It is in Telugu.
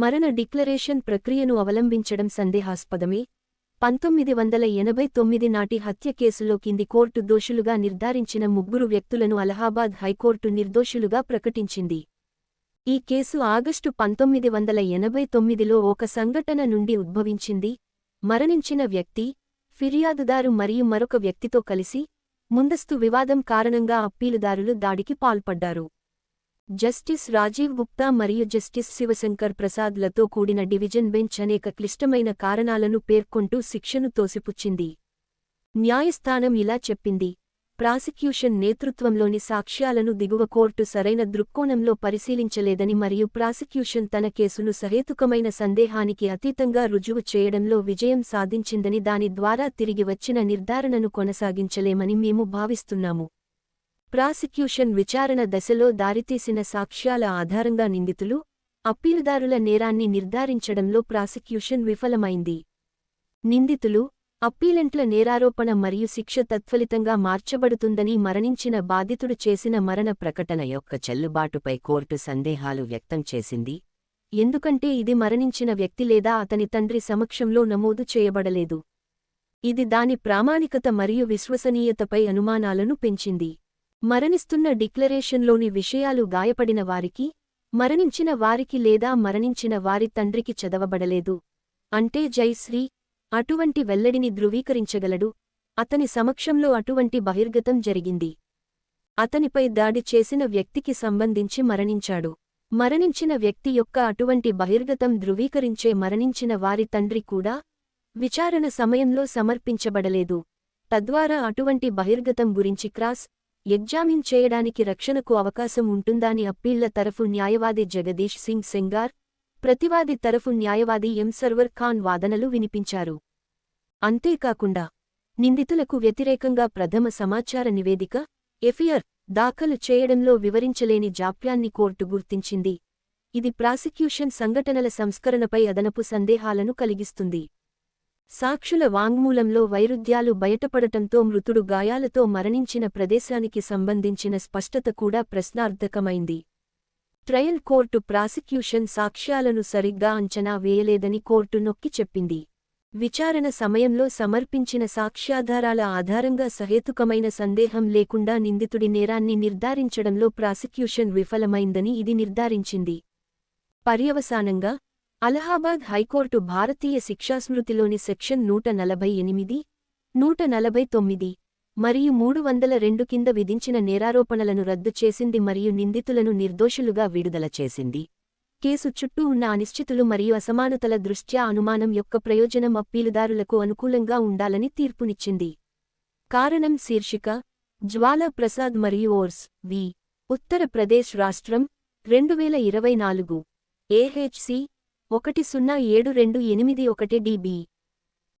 మరణ డిక్లరేషన్ ప్రక్రియను అవలంబించడం సందేహాస్పదమే. పంతొమ్మిది వందల ఎనభై తొమ్మిది నాటి హత్య కేసులో కింది కోర్టు దోషులుగా నిర్ధారించిన ముగ్గురు వ్యక్తులను అలహాబాద్ హైకోర్టు నిర్దోషులుగా ప్రకటించింది. ఈ కేసు ఆగస్టు పంతొమ్మిది వందల ఎనభై తొమ్మిదిలో ఒక సంఘటన నుండి ఉద్భవించింది. మరణించిన వ్యక్తి ఫిర్యాదుదారు మరియు మరొక వ్యక్తితో కలిసి ముందస్తు వివాదం కారణంగా అప్పీలుదారులు దాడికి పాల్పడ్డారు. జస్టిస్ రాజీవ్ గుప్తా మరియు జస్టిస్ శివశంకర్ ప్రసాద్లతో కూడిన డివిజన్ బెంచ్ అనేక క్లిష్టమైన కారణాలను పేర్కొంటూ శిక్షను తోసిపుచ్చింది. న్యాయస్థానం ఇలా చెప్పింది. ప్రాసిక్యూషన్ నేతృత్వంలోని సాక్ష్యాలను దిగువ కోర్టు సరైన దృక్కోణంలో పరిశీలించలేదని మరియు ప్రాసిక్యూషన్ తన కేసును సహేతుకమైన సందేహానికి అతీతంగా రుజువు చేయడంలో విజయం సాధించిందని దాని ద్వారా తిరిగి వచ్చిన నిర్ధారణను కొనసాగించలేమని మేము భావిస్తున్నాము. ప్రాసిక్యూషన్ విచారణ దశలో దారితీసిన సాక్ష్యాల ఆధారంగా నిందితులు అప్పీలుదారుల నేరాన్ని నిర్ధారించడంలో ప్రాసిక్యూషన్ విఫలమైంది. నిందితులు అప్పీలెంట్ల నేరారోపణ మరియు శిక్ష తత్ఫలితంగా మార్చబడుతుందని మరణించిన బాధితుడు చేసిన మరణ ప్రకటన యొక్క చెల్లుబాటుపై కోర్టు సందేహాలు వ్యక్తం చేసింది. ఎందుకంటే ఇది మరణించిన వ్యక్తి లేదా అతని తండ్రి సమక్షంలో నమోదు చేయబడలేదు. ఇది దాని ప్రామాణికత మరియు విశ్వసనీయతపై అనుమానాలను పెంచింది. మరణిస్తున్న డిక్లరేషన్లోని విషయాలు గాయపడిన వారికి మరణించిన వారికి లేదా మరణించిన వారి తండ్రికి చదవబడలేదు. అంటే జైశ్రీ అటువంటి వెల్లడిని ధృవీకరించగలడు. అతని సమక్షంలో అటువంటి బహిర్గతం జరిగింది. అతనిపై దాడి చేసిన వ్యక్తికి సంబంధించి మరణించాడు. మరణించిన వ్యక్తి యొక్క అటువంటి బహిర్గతం ధృవీకరించే మరణించిన వారి తండ్రి కూడా విచారణ సమయంలో సమర్పించబడలేదు. తద్వారా అటువంటి బహిర్గతం గురించి క్రాస్ ఎగ్జామిన్ చేయడానికి రక్షణకు అవకాశం ఉంటుందాని అప్పీళ్ళ తరఫు న్యాయవాది జగదీష్ సింగ్ సెంగార్ ప్రతివాది తరఫు న్యాయవాది ఎం సర్వర్ ఖాన్ వాదనలు వినిపించారు. అంతేకాకుండా నిందితులకు వ్యతిరేకంగా ప్రథమ సమాచార నివేదిక ఎఫ్ఐఆర్ దాఖలు చేయడంలో వివరించలేని జాప్యాన్ని కోర్టు గుర్తించింది. ఇది ప్రాసిక్యూషన్ సంఘటనల సంస్కరణపై అదనపు సందేహాలను కలిగిస్తుంది. సాక్షుల వాంగ్మూలంలో వైరుధ్యాలు బయటపడటంతో మృతుడు గాయాలతో మరణించిన ప్రదేశానికి సంబంధించిన స్పష్టత కూడా ప్రశ్నార్థకమైంది. ట్రయల్ కోర్టు ప్రాసిక్యూషన్ సాక్ష్యాలను సరిగ్గా అంచనా వేయలేదని కోర్టు నొక్కి చెప్పింది. విచారణ సమయంలో సమర్పించిన సాక్ష్యాధారాల ఆధారంగా సహేతుకమైన సందేహం లేకుండా నిందితుడి నేరాన్ని నిర్ధారించడంలో ప్రాసిక్యూషన్ విఫలమైందని ఇది నిర్ధారించింది. పర్యవసానంగా అలహాబాద్ హైకోర్టు భారతీయ శిక్షాస్మృతిలోని సెక్షన్ నూట నలభై ఎనిమిది నూట నలభై తొమ్మిది మరియు మూడు వందల రెండు కింద విధించిన నేరారోపణలను రద్దు చేసింది మరియు నిందితులను నిర్దోషులుగా విడుదల చేసింది. కేసు చుట్టూ ఉన్న అనిశ్చితులు మరియు అసమానతల దృష్ట్యా అనుమానం యొక్క ప్రయోజనం అప్పీలుదారులకు అనుకూలంగా ఉండాలని తీర్పునిచ్చింది. కారణం శీర్షిక జ్వాలా ప్రసాద్ మరియు ఓర్స్ వి. ఉత్తరప్రదేశ్ రాష్ట్రం రెండువేల ఇరవై నాలుగు. ఏహెచ్సి ఒకటి సున్నా ఏడు రెండు ఎనిమిది ఒకటి డిబి.